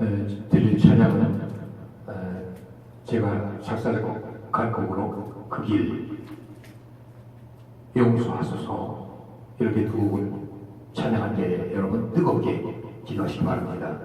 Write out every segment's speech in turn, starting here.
에, 드릴 찬양은 에, 제가 작사작곡할 곡으로 그 길 용서하소서 이렇게 두 곡을 찬양할 때 여러분 뜨겁게 기도하시기 바랍니다.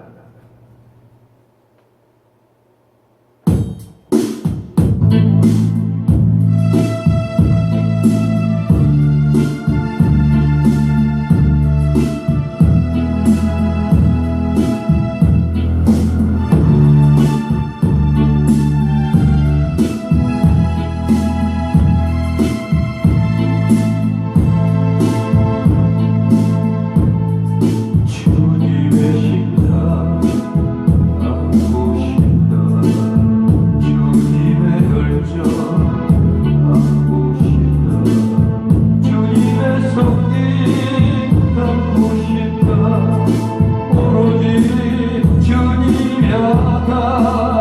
Papa.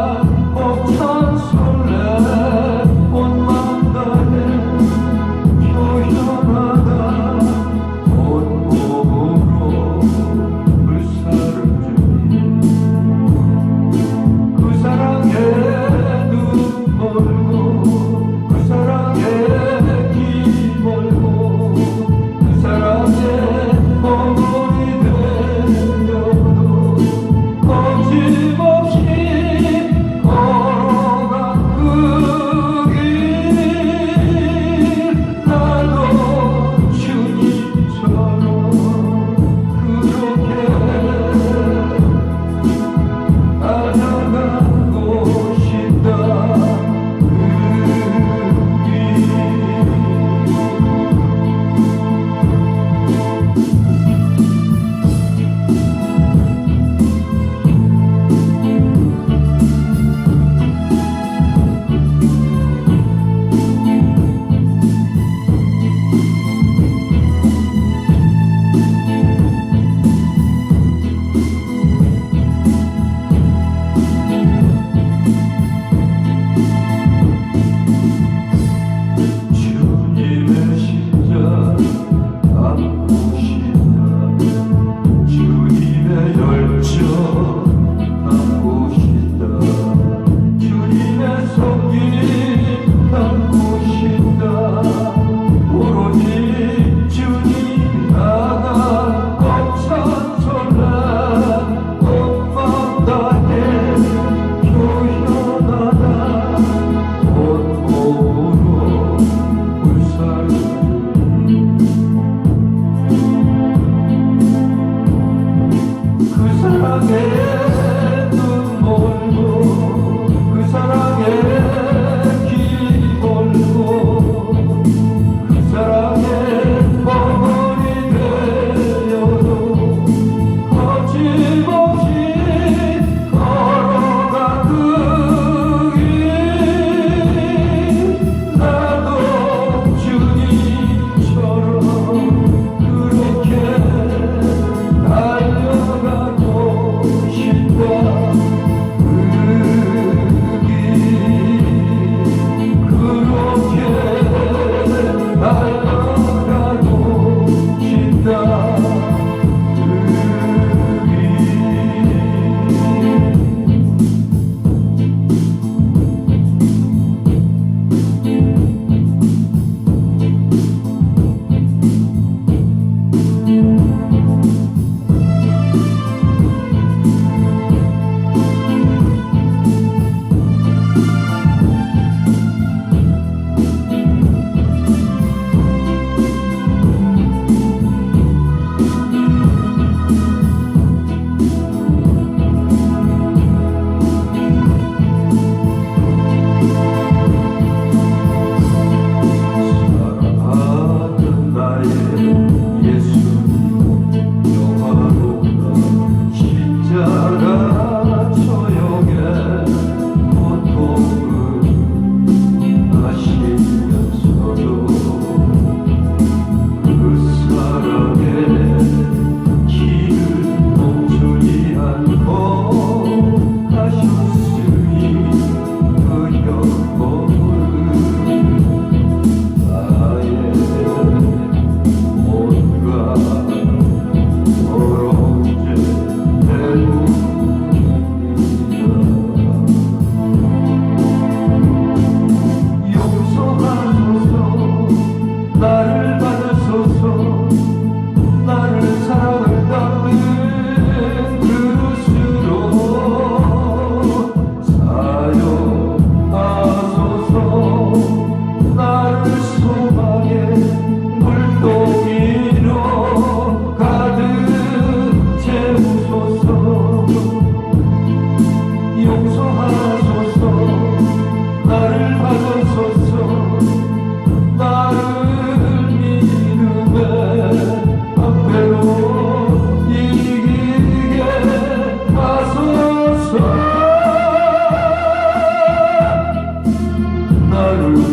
나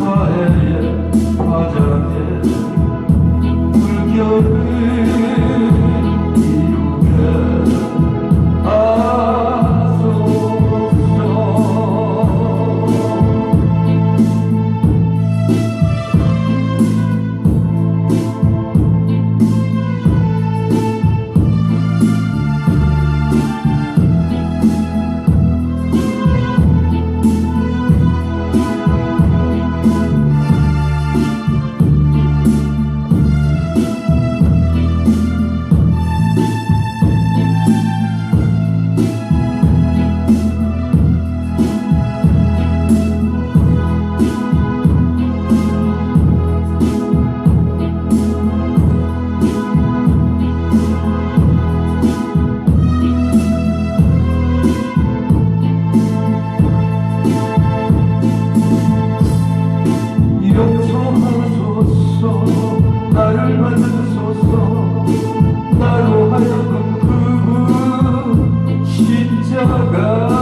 go.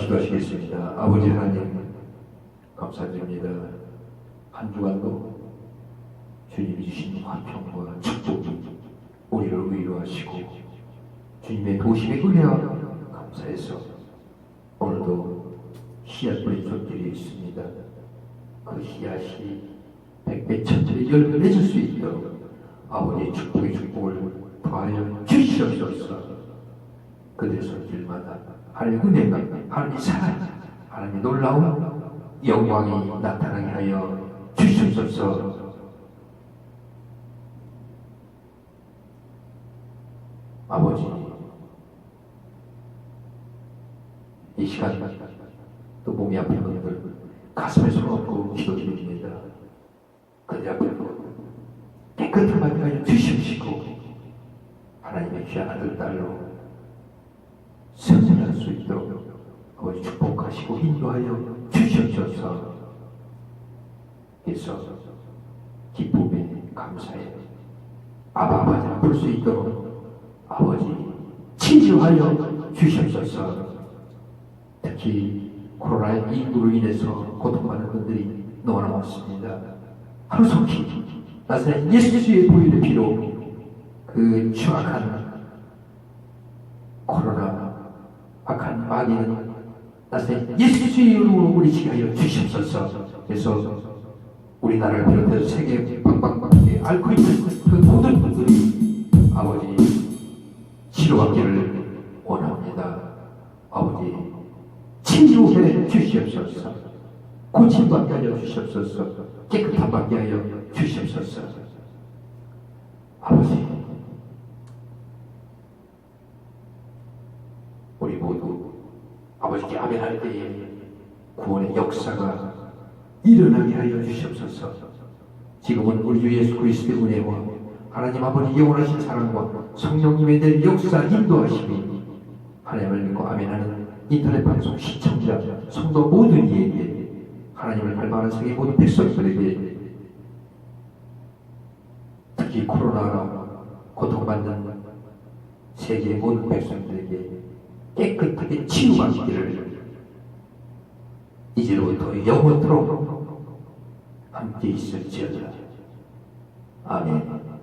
기도하시겠습니다. 아버지 하나님 감사드립니다. 한 주간도 주님이 주신 화평과 축복이 우리를 위로하시고 주님의 도심에 은혜와 감사해서 오늘도 씨앗 뿌린 손길이 있습니다. 그 씨앗이 백배 천천히 열매 맺을 수 있도록 아버지의 축복의 축복을 더하여 주시옵소서. 그들의 손길마다 하나님의 은혜가 하나님의 사랑 하나님의 놀라운 영광이 나타나게 하여 주시옵소서. 아버지 이 시간 또 몸이 아픈 분들 가슴에 손 얹고 기도드립니다. 그들 앞에도 깨끗한 마음이 하여 주시옵시고 하나님의 귀한 아들 딸로 승리할 수 있도록 아버지 축복하시고 인도하여 주시옵소서. 그래서 기쁨에 감사해. 아바 아버지를 볼수 있도록 아버지 치유하여 주시옵소서. 특히 코로나19로 인해서 고통받는 분들이 너무나 많습니다. 하루속히 나사렛 예수의 보혈의 피로 그 추악한 코로나 악한 마귀는 나사렛 예수의 이름으로 물리치게 하여 주시옵소서. 그래서 우리나라를 비롯해서 세계 방방방에 앓고 있는 그 모든 분들이 아버지 치료받기를 원합니다. 아버지 치유해 주시옵소서. 고침받게 하여 주시옵소서. 깨끗한 받게 하여 주시옵소서. 아버지 우리 모두 아버지께 아멘 할 때에 구원의 역사가 일어나게 하여 주시옵소서. 지금은 우리 주 예수 그리스도의 은혜와 하나님 아버지 영원하신 사랑과 성령님의 내 역사 인도하심이 하나님을 믿고 아멘하는 인터넷 방송 시청자 성도 모든 이에게 하나님을 닮아가는 세계 모든 백성들에게 특히 코로나로 고통받는 세계 모든 백성들에게 깨끗하게 치유받기를 이제로부터 영원토록 함께 있을지어다. 아멘.